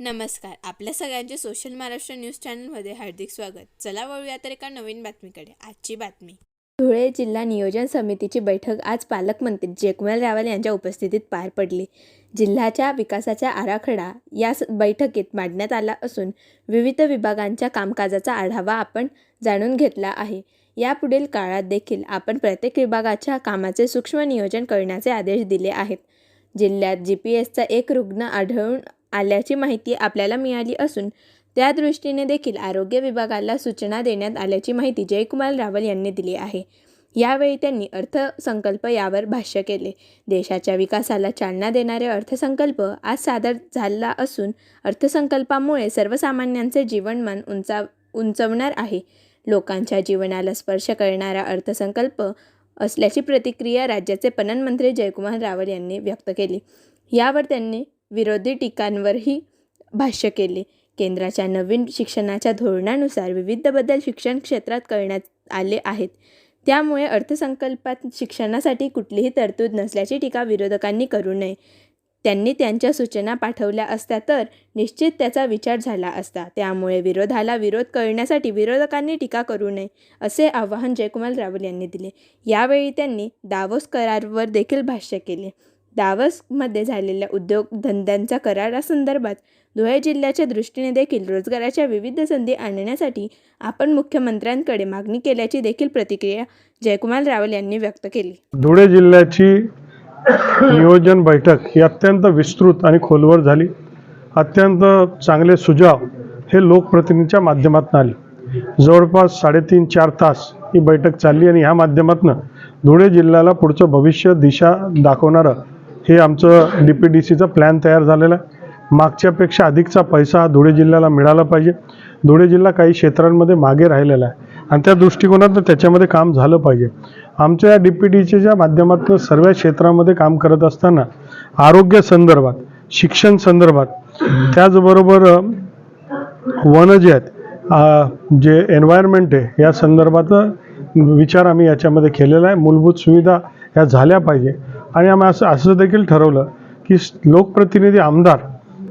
नमस्कार. आपल्या सगळ्यांचे सोशल महाराष्ट्र न्यूज चॅनलमध्ये हार्दिक स्वागत. चला वळूया तर एका नवीन बातमीकडे. आजची बातमी. धुळे जिल्हा नियोजन समितीची बैठक आज पालकमंत्री जयकुमार रावल यांच्या उपस्थितीत पार पडली. जिल्ह्याच्या विकासाचा आराखडा या स- बैठकीत मांडण्यात आला असून विविध विभागांच्या कामकाजाचा आढावा आपण जाणून घेतला आहे. यापुढील काळात देखील आपण प्रत्येक विभागाच्या कामाचे सूक्ष्म नियोजन करण्याचे आदेश दिले आहेत. जिल्ह्यात जी पी एसचा एक रुग्ण आढळून आल्याची माहिती आपल्याला मिळाली असून त्या दृष्टीने देखील आरोग्य विभागाला सूचना देण्यात आल्याची माहिती जयकुमार रावल यांनी दिली आहे. यावेळी त्यांनी अर्थसंकल्प यावर भाष्य केले. देशाच्या विकासाला चालना देणारे अर्थसंकल्प आज सादर झाला असून अर्थसंकल्पामुळे सर्वसामान्यांचे जीवनमान उंचा उंचवणार आहे. लोकांच्या जीवनाला स्पर्श करणारा अर्थसंकल्प असल्याची प्रतिक्रिया राज्याचे पणन मंत्री जयकुमार रावल यांनी व्यक्त केली. यावर त्यांनी विरोधी टीकांवरही भाष्य केले. केंद्राच्या नवीन शिक्षणाच्या धोरणानुसार विविध बदल शिक्षण क्षेत्रात करण्यात आले आहेत. त्यामुळे अर्थसंकल्पात शिक्षणासाठी कुठलीही तरतूद नसल्याची टीका विरोधकांनी करू नये. त्यांनी त्यांच्या सूचना पाठवल्या असत्या तर निश्चित त्याचा विचार झाला असता. त्यामुळे विरोधाला विरोध करण्यासाठी विरोधकांनी टीका करू नये असे आवाहन जयकुमार रावल यांनी दिले. यावेळी त्यांनी दावोस करारवर देखील भाष्य केले. दावसमध्ये झालेल्या उद्योगधंद्यांच्या करारासंदर्भात धुळे जिल्ह्याच्या दृष्टीने देखील रोजगाराच्या विविध संधी आणण्यासाठी आपण मुख्यमंत्र्यांकडे मागणी केल्याची देखील प्रतिक्रिया जयकुमार रावल यांनी व्यक्त केली. धुळे जिल्ह्याची नियोजन बैठक ही अत्यंत विस्तृत आणि खोलवर झाली. अत्यंत चांगले सुझाव हे लोकप्रतिनिधीच्या माध्यमातून आले. जवळपास साडेतीन चार तास ही बैठक चालली आणि ह्या माध्यमातून धुळे जिल्ह्याला पुढचं भविष्य दिशा दाखवणारं हे आमचं डी पी डी सीचं प्लॅन तयार झालेलं आहे. मागच्यापेक्षा अधिकचा पैसा हा धुळे जिल्ह्याला मिळाला पाहिजे. धुळे जिल्हा काही क्षेत्रांमध्ये मागे राहिलेला आहे. आणि त्या दृष्टिकोनातून त्याच्यामध्ये काम झालं पाहिजे. आमच्या या डी पी टीच्या माध्यमातून सर्व क्षेत्रामध्ये काम करत असताना आरोग्य संदर्भात शिक्षण संदर्भात त्याचबरोबर वन जे आहेत जे एन्व्हायरमेंट आहे या संदर्भात विचार आम्ही याच्यामध्ये केलेला आहे. मूलभूत सुविधा ह्या झाल्या पाहिजे. आणि आम्ही असं असं देखील ठरवलं की लोकप्रतिनिधी आमदार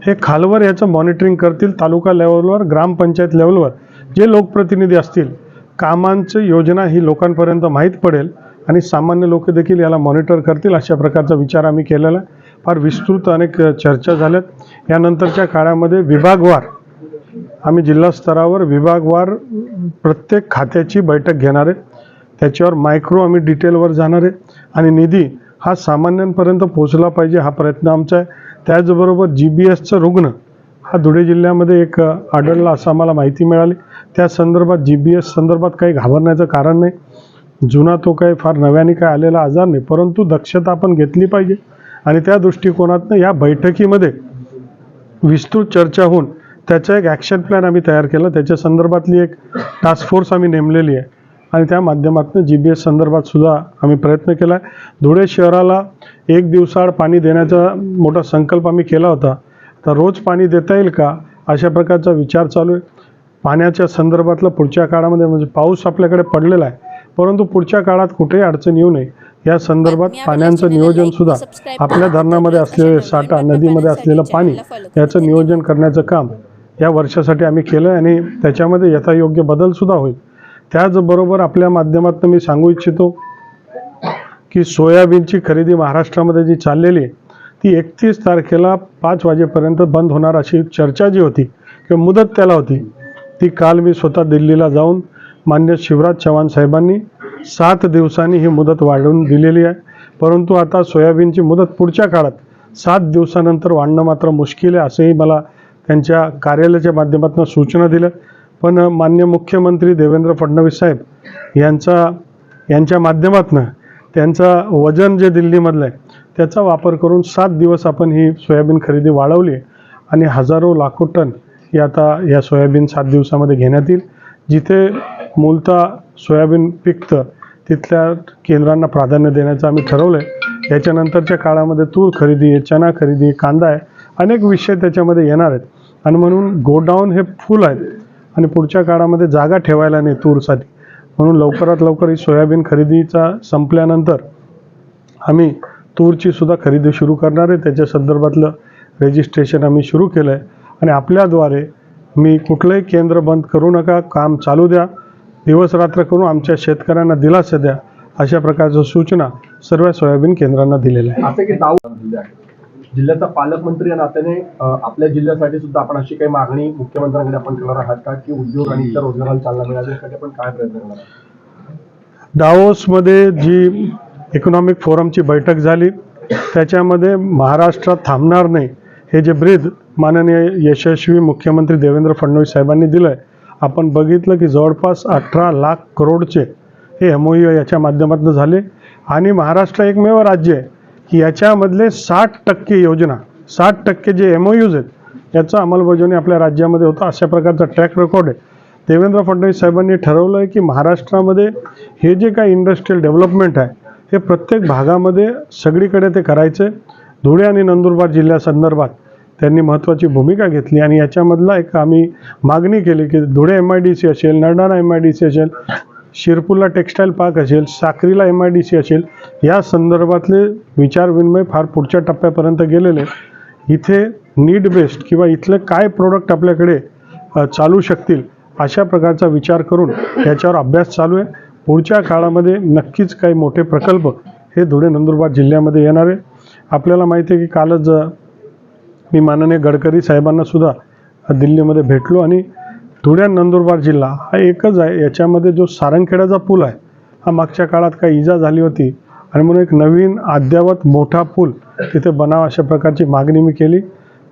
हे खालवर याचं मॉनिटरिंग करतील तालुका लेवलवर ग्रामपंचायत लेवलवर जे लोकप्रतिनिधी असतील कामांची योजना ही लोकांपर्यंत माहीत पडेल आणि सामान्य लोक देखील याला मॉनिटर करतील अशा प्रकारचा विचार आम्ही केलेला. आहे फार विस्तृत अनेक चर्चा झाल्यात. यानंतरच्या काळामध्ये विभागवार आम्ही जिल्हा स्तरावर विभागवार प्रत्येक खात्याची बैठक घेणार आहे. त्याच्यावर मायक्रो आम्ही डिटेलवर जाणार आहे. आणि निधी हा सामान्यांपर्यंत पोहोचला पाहिजे हा प्रयत्न आमचा आहे. त्याचबरोबर जी बी एसचं रुग्ण हा धुळे जिल्ह्यामध्ये एक आढळला असं आम्हाला माहिती मिळाली. त्या संदर्भात जी बी एस संदर्भात काही घाबरण्याचं कारण नाही. जुना तो काही फार नव्याने काय आलेला आजार नाही परंतु दक्षता आपण घेतली पाहिजे. आणि त्या दृष्टिकोनातनं या बैठकीमध्ये विस्तृत चर्चा होऊन त्याचा एक ॲक्शन प्लॅन आम्ही तयार केला. त्याच्या संदर्भातली एक टास्क फोर्स आम्ही नेमलेली आहे. आणि त्या माध्यमातून जी बी एस संदर्भात सुद्धा आम्ही प्रयत्न केला आहे धुळे शहराला एक दिवसाआड पाणी देण्याचा मोठा संकल्प आम्ही केला होता. तर रोज पाणी देता येईल का? अशा प्रकारचा विचार चालू आहे. पाण्याच्या संदर्भातलं पुढच्या काळामध्ये म्हणजे पाऊस आपल्याकडे पडलेला आहे. परंतु पुढच्या काळात कुठेही अडचण येऊ नये. या संदर्भात पाण्याचं नियोजन सुद्धा आपल्या धरणामध्ये असलेले साठा नदीमध्ये असलेलं पाणी याचं नियोजन करण्याचं काम या वर्षासाठी आम्ही केलं आहे आणि त्याच्यामध्ये यथायोग्य बदलसुद्धा होईल. त्याचबरोबर आपल्या माध्यमातून मी सांगू इच्छितो की सोयाबीनची खरेदी महाराष्ट्रामध्ये जी चाललेली ती एकतीस तारखेला पाच वाजेपर्यंत बंद होणार अशी चर्चा जी होती किंवा मुदत त्याला होती ती काल मी स्वतः दिल्लीला जाऊन मान्य शिवराज चव्हाण साहेबांनी सात दिवसांनी ही मुदत वाढवून दिलेली आहे. परंतु आता सोयाबीनची मुदत पुढच्या काळात सात दिवसानंतर वाढणं मात्र मुश्किल आहे असंही मला त्यांच्या कार्यालयाच्या माध्यमातून सूचना दिल्या. पण मान्य मुख्यमंत्री देवेंद्र फडणवीस साहेब यांचा यांच्या माध्यमातून त्यांचं वजन जे दिल्लीमधलं आहे त्याचा वापर करून सात दिवस आपण ही सोयाबीन खरेदी वाढवली आहे आणि हजारो लाखो टन ही आता या सोयाबीन सात दिवसामध्ये घेण्यात येईल. जिथे मूलतः सोयाबीन पिकतं तिथल्या केंद्रांना प्राधान्य देण्याचं आम्ही ठरवलं आहे याच्यानंतरच्या काळामध्ये तूर खरेदी आहे चणा खरेदी आहे कांदा आहे अनेक विषय त्याच्यामध्ये येणार आहेत. आणि म्हणून गोडाऊन हे फुल आहेत. आणि पुढच्या काळामध्ये जागा ठेवायला नाही तूरसाठी म्हणून लवकरात लवकर ही सोयाबीन खरेदीचा संपल्यानंतर आम्ही तूरची सुद्धा खरेदी सुरू करणार आहे. त्याच्या संदर्भातलं रजिस्ट्रेशन आम्ही सुरू केलं आहे आणि आपल्याद्वारे मी कुठलंही केंद्र बंद करू नका. काम चालू द्या. दिवस रात्र करून आमच्या शेतकऱ्यांना दिलासा द्या. अशा प्रकारच्या सूचना सर्व सोयाबीन केंद्रांना दिलेल्या आहे जिल्ह्याचा पालकमंत्री या नात्याने आपल्या जिल्ह्यासाठी सुद्धा आपण अशी काही मागणी मुख्यमंत्र्यांकडे आपण करणार आहात का? की उद्योग आणि इतर रोजगाराला चालना मिळावी यासाठी आपण काय प्रयत्न करणार आहात? दावोसमध्ये जी इकॉनॉमिक फोरमची बैठक झाली त्याच्यामध्ये महाराष्ट्रात थांबणार नाही हे जे ब्रीद माननीय यशस्वी मुख्यमंत्री देवेंद्र फडणवीस साहेबांनी दिलं आहे आपण बघितलं की जवळपास अठरा लाख करोडचे हे एम ओ याच्या माध्यमातून झाले. आणि महाराष्ट्र एकमेव राज्य आहे. की याच्यामधले साठ टक्के योजना साठ टक्के जे एम ओ यूज आहेत याचं अंमलबजावणी आपल्या राज्यामध्ये होतं. अशा प्रकारचा ट्रॅक रेकॉर्ड आहे. देवेंद्र फडणवीस साहेबांनी ठरवलं आहे की महाराष्ट्रामध्ये हे जे काही इंडस्ट्रियल डेव्हलपमेंट आहे हे प्रत्येक भागामध्ये सगळीकडे ते करायचे. धुळे आणि नंदुरबार जिल्ह्यासंदर्भात त्यांनी महत्त्वाची भूमिका घेतली आणि याच्यामधला एक आम्ही मागणी केली की Dhule M I D C असेल Nardana M I D C असेल शिरपूरला टेक्स्टाईल पार्क असेल साक्रीला एम आय डी सी असेल या संदर्भातले विचारविनिमय फार पुढच्या टप्प्यापर्यंत गेलेले इथे नीड बेस्ड किंवा इथले काय प्रोडक्ट आपल्याकडे चालू शकतील अशा प्रकारचा विचार करून याच्यावर अभ्यास चालू आहे. पुढच्या काळामध्ये नक्कीच काही मोठे प्रकल्प हे धुळे नंदुरबार जिल्ह्यामध्ये येणार आहे. आपल्याला माहिती आहे की कालच मी माननीय गडकरी साहेबांनासुद्धा दिल्लीमध्ये भेटलो आणि धुळे आणि नंदुरबार जिल्हा हा एकच आहे. याच्यामध्ये जो सारंगखेड्याचा पूल आहे हा मागच्या काळात काही इजा झाली होती आणि म्हणून एक नवीन अद्ययावत मोठा पूल तिथे बनावा अशा प्रकारची मागणी मी केली.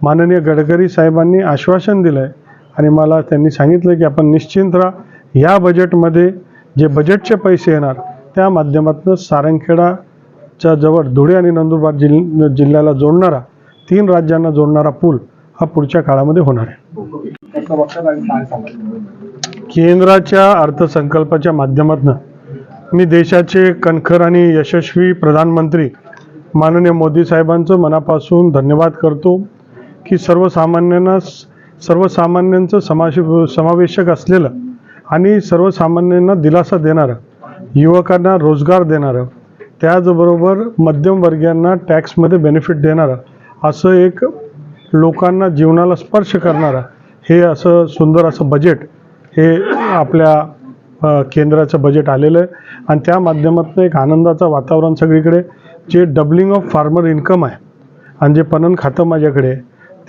माननीय गडकरी साहेबांनी आश्वासन दिलं आहे आणि मला त्यांनी सांगितलं की आपण निश्चिंत राहा. या बजेटमध्ये जे बजेटचे पैसे येणार त्या माध्यमातून सारंगखेडाच्या जवळ धुळे आणि नंदुरबार जिल जिल्ह्याला जोडणारा तीन राज्यांना जोडणारा पूल हा पुढच्या काळामध्ये होणार आहे. आणि काय सांगाल? केंद्राच्या अर्थसंकल्पाच्या माध्यमातून मी देशाचे कणखर आणि यशस्वी प्रधानमंत्री माननीय मोदी साहेबांचं मनापासून धन्यवाद करतो की सर्वसामान्यांना सर्वसामान्यांचं समाश समावेशक असलेलं आणि सर्वसामान्यांना दिलासा देणारं युवकांना रोजगार देणारं त्याचबरोबर मध्यमवर्गीयांना टॅक्समध्ये बेनिफिट देणारं असं एक लोकांना जीवनाला स्पर्श करणारं हे असं सुंदर असं बजेट हे आपल्या केंद्राचं बजेट आलेलं आहे. आणि त्या माध्यमातून एक आनंदाचं वातावरण सगळीकडे जे डबलिंग ऑफ फार्मर इन्कम आहे आणि जे पणन खातं माझ्याकडे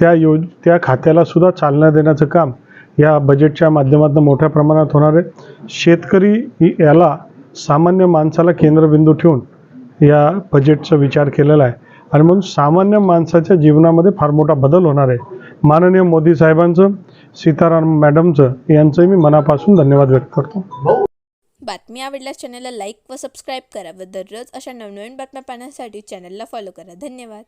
त्या योज त्या खात्याला सुद्धा चालना देण्याचं काम या बजेटच्या माध्यमातून मोठ्या प्रमाणात होणार आहे. शेतकरी याला सामान्य माणसाला केंद्रबिंदू ठेवून या बजेटचा विचार केलेला आहे. आणि म्हणून सामान्य माणसाच्या जीवनामध्ये फार मोठा बदल होणार आहे. माननीय मोदी साहेबांचं सीताराम मॅडमचं यांचंही मी मनापासून धन्यवाद व्यक्त करतो. बातमी आवडल्यास चॅनलला लाईक व सबस्क्राईब करा व दररोज अशा नवनवीन बातम्या पाहण्यासाठी चॅनलला फॉलो करा. धन्यवाद.